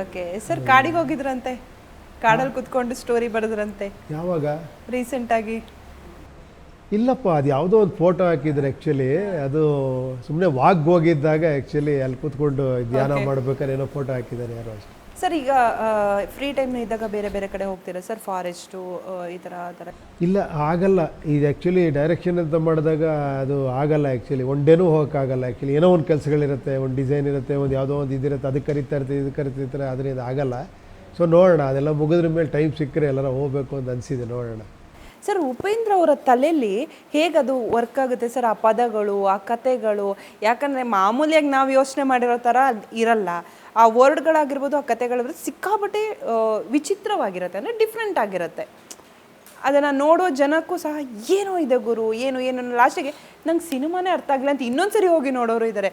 Okay sir ಕಾಡಿಗೆ ಹೋಗಿದ್ರಂತೆ? ಕಾಡಲ್ಲಿ ಕುತ್ಕೊಂಡು ಸ್ಟೋರಿ ಬರೆದ್ರಂತೆ ಯಾವಾಗ? ರೀಸೆಂಟಾಗಿ ಇಲ್ಲಪ್ಪ ಅದು ಯಾವುದೋ ಒಂದು ಫೋಟೋ ಹಾಕಿದ್ರು ಆ್ಯಕ್ಚುಲಿ ಅದು ಸುಮ್ಮನೆ ವಾಕ್ ಹೋಗಿದ್ದಾಗ ಆ್ಯಕ್ಚುಲಿ ಅಲ್ಲಿ ಕೂತ್ಕೊಂಡು ಧ್ಯಾನ ಮಾಡ್ಬೇಕಾದ್ರೆ ಏನೋ ಫೋಟೋ ಹಾಕಿದ್ದಾರೆ ಯಾರೋ ಅಷ್ಟೇ. ಸರ್ ಈಗ ಫ್ರೀ ಟೈಮ್ ಇದ್ದಾಗ ಬೇರೆ ಬೇರೆ ಕಡೆ ಹೋಗ್ತೀರಾ ಸರ್ ಫಾರೆಸ್ಟು ಈ ಥರ ಆ ಥರ ಇಲ್ಲ, ಆಗಲ್ಲ. ಇದು ಆ್ಯಕ್ಚುಲಿ ಡೈರೆಕ್ಷನ್ ಅಂತ ಮಾಡಿದಾಗ ಅದು ಆಗಲ್ಲ ಆ್ಯಕ್ಚುಲಿ ಒನ್ ಡೇನೂ ಹೋಗೋಕ್ಕಾಗಲ್ಲ ಆ್ಯಕ್ಚುಲಿ ಏನೋ ಒಂದು ಕೆಲಸಗಳಿರುತ್ತೆ, ಒಂದು ಡಿಸೈನ್ ಇರುತ್ತೆ, ಒಂದು ಯಾವುದೋ ಒಂದು ಇದಿರುತ್ತೆ, ಅದಕ್ಕೆ ಕರಿತಾ ಇರ್ತೀವಿ ಇದು ಕರಿತಿರ್ತಾರೆ ಆದರೆ ಇದು ಆಗಲ್ಲ. ಸೊ ನೋಡೋಣ, ಅದೆಲ್ಲ ಮುಗಿದ್ರ ಮೇಲೆ ಟೈಮ್ ಸಿಕ್ಕರೆ ಎಲ್ಲರ ಹೋಗಬೇಕು ಅಂತ ಅನಿಸಿದೆ, ನೋಡೋಣ. ಸರ್, ಉಪೇಂದ್ರ ಅವರ ತಲೆಯಲ್ಲಿ ಹೇಗದು ವರ್ಕ್ ಆಗುತ್ತೆ ಸರ್, ಆ ಪದಗಳು, ಆ ಕತೆಗಳು? ಯಾಕಂದರೆ ಮಾಮೂಲಿಯಾಗಿ ನಾವು ಯೋಚನೆ ಮಾಡಿರೋ ಥರ ಇರಲ್ಲ. ಆ ವರ್ಡ್ಗಳಾಗಿರ್ಬೋದು, ಆ ಕತೆಗಳಿರ್ಬೋದು ಸಿಕ್ಕಾಪಟ್ಟೆ ವಿಚಿತ್ರವಾಗಿರುತ್ತೆ, ಅಂದರೆ ಡಿಫ್ರೆಂಟ್ ಆಗಿರುತ್ತೆ. ಅದನ್ನು ನೋಡೋ ಜನಕ್ಕೂ ಸಹ ಏನೋ ಇದೆ ಗುರು, ಏನು ಏನು ಲಾಸ್ಟಿಗೆ ನಂಗೆ ಸಿನಿಮಾನೇ ಅರ್ಥ ಆಗಲಿಲ್ಲ ಅಂತ ಇನ್ನೊಂದು ಸರಿ ಹೋಗಿ ನೋಡೋರು ಇದ್ದಾರೆ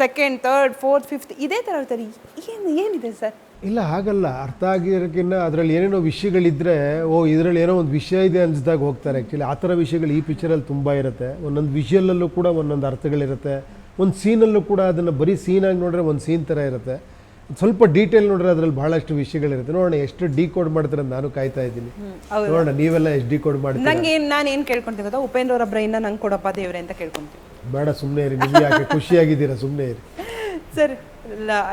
ಸೆಕೆಂಡ್ ತರ್ಡ್ ಫೋರ್ತ್ ಫಿಫ್ತ್ ಇದೇ ಥರ ಇರ್ತಾರೆ. ಏನು, ಏನಿದೆ ಸರ್? ಇಲ್ಲ, ಹಾಗಲ್ಲ. ಅರ್ಥ ಆಗಿರೋಕ್ಕಿಂತ ಅದರಲ್ಲಿ ಏನೇನೋ ವಿಷಯಗಳಿದ್ದರೆ ಓ, ಇದರಲ್ಲಿ ಏನೋ ಒಂದು ವಿಷಯ ಇದೆ ಅನ್ಸಿದಾಗ ಹೋಗ್ತಾರೆ. ಆ್ಯಕ್ಚುಲಿ ಆ ಥರ ವಿಷಯಗಳು ಈ ಪಿಕ್ಚರಲ್ಲಿ ತುಂಬ ಇರುತ್ತೆ. ಒಂದೊಂದು ವಿಷಯಲ್ಲೂ ಕೂಡ ಒಂದೊಂದು ಅರ್ಥಗಳಿರುತ್ತೆ. ಒಂದು ಸೀನಲ್ಲೂ ಕೂಡ ಅದನ್ನು ಬರೀ ಸೀನಾಗಿ ನೋಡಿದ್ರೆ ಒಂದು ಸೀನ್ ಥರ ಇರುತ್ತೆ. ಸ್ವಲ್ಪ ಡೀಟೇಲ್ ನೋಡ್ರೆ ಅದ್ರಲ್ಲಿ ಬಹಳಷ್ಟು ವಿಷಯಗಳಿರುತ್ತೆ. ನೋಡೋಣ ಎಷ್ಟು ಡಿ ಕೋಡ್ ಮಾಡ್ತಾರೆ ನಾನು ಕಾಯ್ತಾ ಇದ್ದೀನಿ. ನೋಡೋಣ ನೀವೆಲ್ಲ ಎಷ್ಟು ಡಿ ಕೋಡ್ ಮಾಡ್ತೀರಾ? ನಂಗೆ ಏನು ನಾನು ಏನು ಕೇಳ್ಕೊಂತೀನಿ ಗೊತ್ತಾ? ಉಪೇಂದ್ರ ಅವರ ಬ್ರೈನ್ ನಂಗೆ ಕೊಡಪ್ಪ ದೇವ್ರೆ ಅಂತ ಕೇಳ್ಕೊಂತೀನಿ ಬೇಡ ಸುಮ್ಮನೆ ಇರಿ ನಿಮ್ಗೆ ಯಾಕೆ ಖುಷಿಯಾಗಿದ್ದೀರಾ ಸುಮ್ಮನೆ ಇರಿ. ಸರ್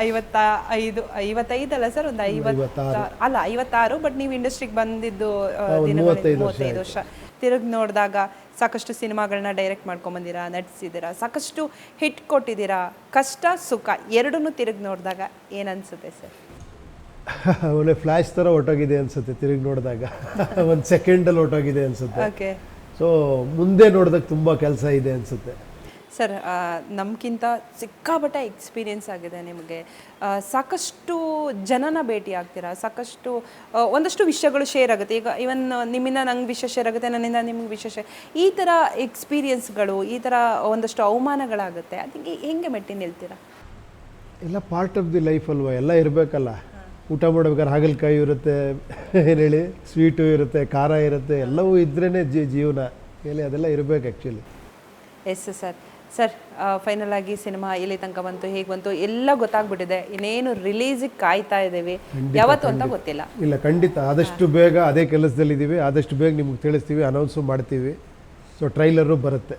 ಐವತ್ತ ಐದು ಐವತ್ತೈದಲ್ಲ ಸರ್ ಒಂದು ಐವತ್ತ ಅಲ್ಲ ಐವತ್ತಾರು ಬಟ್ ನೀವು ಇಂಡಸ್ಟ್ರಿಗೆ ಬಂದಿದ್ದು ಮೂವತ್ತೈದು ವರ್ಷ ತಿರುಗಿ ನೋಡಿದಾಗ ಸಾಕಷ್ಟು ಸಿನಿಮಾಗಳನ್ನ ಡೈರೆಕ್ಟ್ ಮಾಡ್ಕೊಂಬಂದಿರಾ ನಟಿಸಿದ್ದೀರಾ ಸಾಕಷ್ಟು ಹಿಟ್ ಕೊಟ್ಟಿದ್ದೀರಾ ಕಷ್ಟ ಸುಖ ಎರಡನ್ನೂ ತಿರುಗಿ ನೋಡಿದಾಗ ಏನನ್ಸುತ್ತೆ ಸರ್? ಒಳ್ಳೆ ಫ್ಲ್ಯಾಶ್ ಥರ ಹೊಟ್ಟೋಗಿದೆ ಅನ್ಸುತ್ತೆ ತಿರುಗಿ ನೋಡಿದಾಗ. ಒಂದು ಸೆಕೆಂಡಲ್ಲಿ ಹೊಟ್ಟೋಗಿದೆ ಅನ್ಸುತ್ತೆ. ಸೊ ಮುಂದೆ ನೋಡಿದಾಗ ತುಂಬ ಕೆಲಸ ಇದೆ ಅನಿಸುತ್ತೆ. ಸರ್ ನಮಗಿಂತ ಸಿಕ್ಕಾಪಟ್ಟೆ ಎಕ್ಸ್ಪೀರಿಯೆನ್ಸ್ ಆಗಿದೆ ನಿಮಗೆ. ಸಾಕಷ್ಟು ಜನನ ಭೇಟಿ ಆಗ್ತೀರಾ? ಸಾಕಷ್ಟು ಒಂದಷ್ಟು ವಿಷಯಗಳು ಶೇರ್ ಆಗುತ್ತೆ. ಈಗ ಇವನ್ ನಿಮ್ಮಿಂದ ನಂಗೆ ವಿಷಯ ಶೇರ್ ಆಗುತ್ತೆ ನನ್ನಿಂದ ನಿಮ್ಗೆ ವಿಶೇಷ ಈ ಥರ ಎಕ್ಸ್ಪೀರಿಯೆನ್ಸ್ಗಳು ಈ ಥರ ಒಂದಷ್ಟು ಅವಮಾನಗಳಾಗುತ್ತೆ ಅದಕ್ಕೆ ಹೆಂಗೆ ಮೆಟ್ಟಿ ನಿಲ್ತೀರಾ? ಎಲ್ಲ ಪಾರ್ಟ್ ಆಫ್ ದಿ ಲೈಫ್ ಅಲ್ವಾ? ಎಲ್ಲ ಇರಬೇಕಲ್ಲ. ಊಟ ಮಾಡ್ಬೇಕಾದ್ರೆ ಹಾಗಲಕಾಯಿ ಇರುತ್ತೆ ಏನು ಹೇಳಿ? ಸ್ವೀಟು ಇರುತ್ತೆ ಖಾರ ಇರುತ್ತೆ ಎಲ್ಲವೂ ಇದ್ರೇ ಜೀವನ. ಹೇಳಿ? ಅದೆಲ್ಲ ಇರಬೇಕು actually yes sir sir final ಆಗಿ ಸಿನಿಮಾ ಎಲ್ಲಿ ತನಕ ಬಂತು ಹೇಗೆ ಬಂತು ಎಲ್ಲ ಗೊತ್ತಾಗ್ಬಿಟ್ಟಿದೆ. ಇನ್ನೇನು ರಿಲೀಸಿಗೆ ಕಾಯ್ತಾ ಇದ್ದೀವಿ. ಯಾವತ್ತು ಅಂತ ಗೊತ್ತಿಲ್ಲ. ಇಲ್ಲ ಖಂಡಿತ. ಆದಷ್ಟು ಬೇಗ ಅದೇ ಕೆಲಸದಲ್ಲಿದ್ದೀವಿ. ಆದಷ್ಟು ಬೇಗ ನಿಮ್ಗೆ ತಿಳಿಸ್ತೀವಿ ಅನೌನ್ಸು ಮಾಡ್ತೀವಿ. ಸೊ ಟ್ರೈಲರು ಬರುತ್ತೆ.